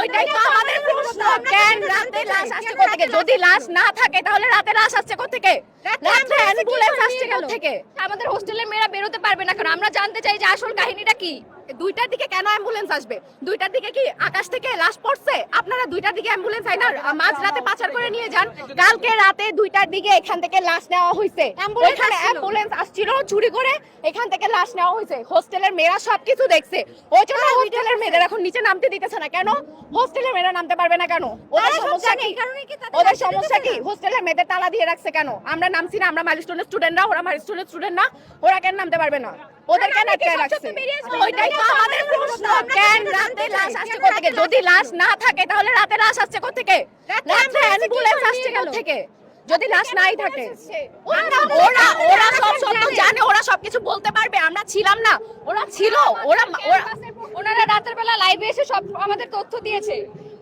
ওইটাই তো আমাদের প্রশ্ন। কেন রাতে লাশ আসছে কোথেকে? যদি লাশ না থাকে তাহলে রাতে লাশ আসছে কোথেকে? রাতে অ্যাম্বুলেন্স আসছে কোথেকে? আমাদের হোস্টেলের মেয়েরা বেরোতে পারবে না কারণ আমরা জানতে চাই যে আসল কাহিনীটা কি? দুইটার দিকে কেন অ্যাম্বুলেন্স আসবে? দুইটার দিকে কি আকাশ থেকে লাশ পড়ছে? আপনারা দুইটার দিকে অ্যাম্বুলেন্স আইনা মাঝ রাতে পাচার করে নিয়ে যান। কালকে রাতে দুইটার দিকে এখান থেকে লাশ নেওয়া হয়েছে ওইখানে অ্যাম্বুলেন্স আসছিল। চুরি করে এখান থেকে লাশ নেওয়া হয়েছে হোস্টেলের মেয়েরা সবকিছু দেখছে। ওই জন্য হোস্টেলের মেয়েদের এখন নিচে নামতে দিতেছে না। কেন? হোস্টেলের মেয়েরা নামতে পারবে না কেন? ওদের সমস্যা কি? ওদের সমস্যা কি? হোস্টেলের মেয়েদের তালা দিয়ে রাখছে কেন? আমরা নামছি না আমরা মাইলস্টোনের স্টুডেন্টরা ওরা মাইলস্টোনের স্টুডেন্ট না ওরা কেন নামতে পারবে না? ওদের কেন আটকে রাখছে। ওইটাই তো আমাদের প্রশ্ন। কেন রাতে লাশ আসছে কোথেকে? যদি লাশ না থাকে তাহলে রাতে লাশ আসছে কোথেকে? রাতে অ্যাম্বুলেন্স আসছে কোথেকে? যদি লাশ নাই থাকে? ওরা ওরা সব সত্য জানে। ওরা সবকিছু বলতে পারবে আমরা ছিলাম না। ওরা ছিল ওরা ওরা ওনারা রাতের বেলা লাইভে এসে সব আমাদের তথ্য দিয়েছে।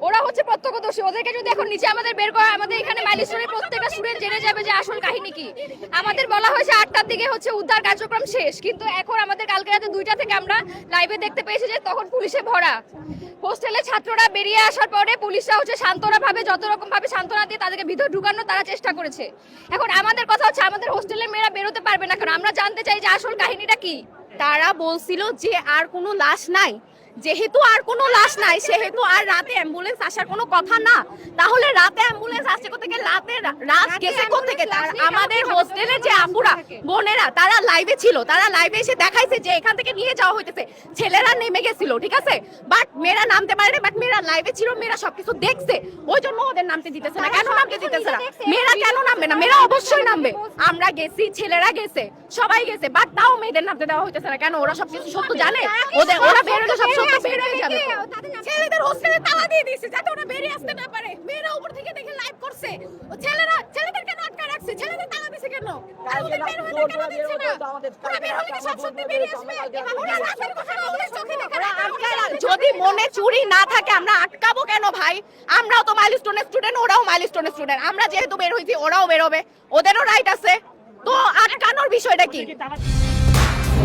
ওরা হচ্ছে প্রত্যক্ষদর্শী। ওদেরকে যদি এখন নিচে আমাদের বের করা আমাদের এখানে মাইলস্টোনের প্রত্যেকটা স্টুডেন্ট জেনে যাবে যে আসল কাহিনী কি। আমাদের বলা হয়েছে আটটার দিকে হচ্ছে উদ্ধার কার্যক্রম শেষ, কিন্তু এখন আমাদের কালকে রাতে দুইটা থেকে আমরা লাইভে দেখতে পেয়েছি যে তখন পুলিশে ভরা। হোস্টেলে ছাত্ররা বেরিয়ে আসার পরে পুলিশরা হচ্ছে সান্ত্বনা ভাবে যত রকম ভাবে সান্ত্বনা দিয়ে তাদেরকে ভিতর ঢুকানোর তারা চেষ্টা করেছে। এখন আমাদের কথা হচ্ছে আমাদের হোস্টেলের মেয়েরা বেরোতে পারবে না কারণ আমরা জানতে চাই যে আসল কাহিনীটা কি। তারা বলছিল যে আর কোনো লাশ নাই। যেহেতু আর কোনো লাশ নাই সেহেতু আর রাতে অ্যাম্বুলেন্স আসার কোনো কথা না তাহলে রাতে অ্যাম্বুলেন্স আসছে কোথেকে? রাতে রাত গেছে কোথেকে? তার আমাদের হোস্টেলে যে আপুরা বোনেরা তারা লাইভে ছিল তারা লাইভে এসে দেখাইছে যে এখান থেকে নিয়ে যাওয়া হইতেছে। ছেলেরা নেমে গেছিল ঠিক আছে? বাট মেয়েরা নামতে পারে না বাট মেয়েরা লাইভে ছিল মেয়েরা সবকিছু দেখছে। ওই জন্য ওদের নামতে দিতেছে না। কেন নামতে দিতেছে না? মেয়েরা কেন নামবে না? মেয়েরা অবশ্যই নামবে। আমরা গেছি ছেলেরা গেছে সবাই গেছে বাট তাও মেয়েদের নামতে দেওয়া হইতেছে না। কেন? ওরা সবকিছু সত্য জানে? ওদের ওরা বেরোলে সব সত্য বের যাবে ছেলেদের হোস্টেলে তালা দিয়ে দিয়েছে যাতে ওরা বেরিয়ে আসতে না পারে। মেয়েরা উপর থেকে দেখে লাইভ করছে। ও ছেলেরা ছেলেদের কেন আটকায় রাখছে। ছেলেদের তালা দিছে কেন? আর ওদের বের হতে কেন দিচ্ছে না? ওরা বের হলে কি সব বেরিয়ে আসবে। ওরা রাতের কথা ওদের চোখে দেখে না আটকায় রাখ- যদি মনে চুরি না থাকে আমরা আটকাবো কেন ভাই? আমরাও তো মাইলস্টোনের স্টুডেন্ট ওরাও মাইলস্টোনের স্টুডেন্ট আমরা যেহেতু বের হইছি ওরাও বেরোবে। ওদেরও রাইট আছে। তো আটকানোর বিষয়টা কি?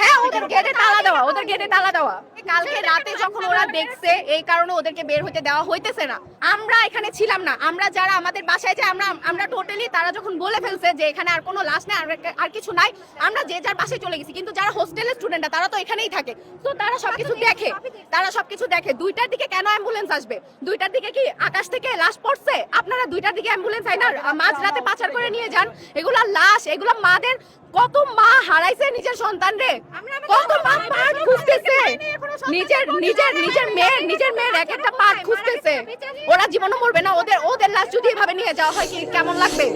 হ্যাঁ ওদের গেটে তালা দেওয়া ওদের গেটে তালা দেওয়া। কালকে রাতে যখন ওরা দেখছে এই কারণে ওদেরকে বের হইতে দেওয়া হইতেছে না। আমরা এখানে ছিলাম না। আমরা যারা আমাদের বাসায় যে আমরা আমরা টোটালি তারা যখন বলে ফেলছে যে এখানে আর কোনো লাশ নাই আর কিছু নাই আমরা যে যার বাসায় চলে গেছি। কিন্তু যারা হোস্টেলের স্টুডেন্টরা তারা তো এখানেই থাকে। তো তারা সবকিছু দেখে। তারা সবকিছু দেখে। দুইটার দিকে কেন অ্যাম্বুলেন্স আসবে? দুইটার দিকে কি আকাশ থেকে লাশ পড়ছে? আপনারা দুইটার দিকে অ্যাম্বুলেন্স আইনা। মাঝ রাতে পাচার করে নিয়ে যান। এগুলা লাশ এগুলা মাদের কত মা হারাইছে নিজের সন্তান রে? কত মা খুঁজতেছে? নিজের নিজের নিজের মেয়ের নিজের মেয়ের এক একটা পাট খুঁজতেছে। ওরা জীবনও মরবে না ওদের ওদের লাশ যদি এভাবে নিয়ে যাওয়া হয় কি কেমন লাগবে?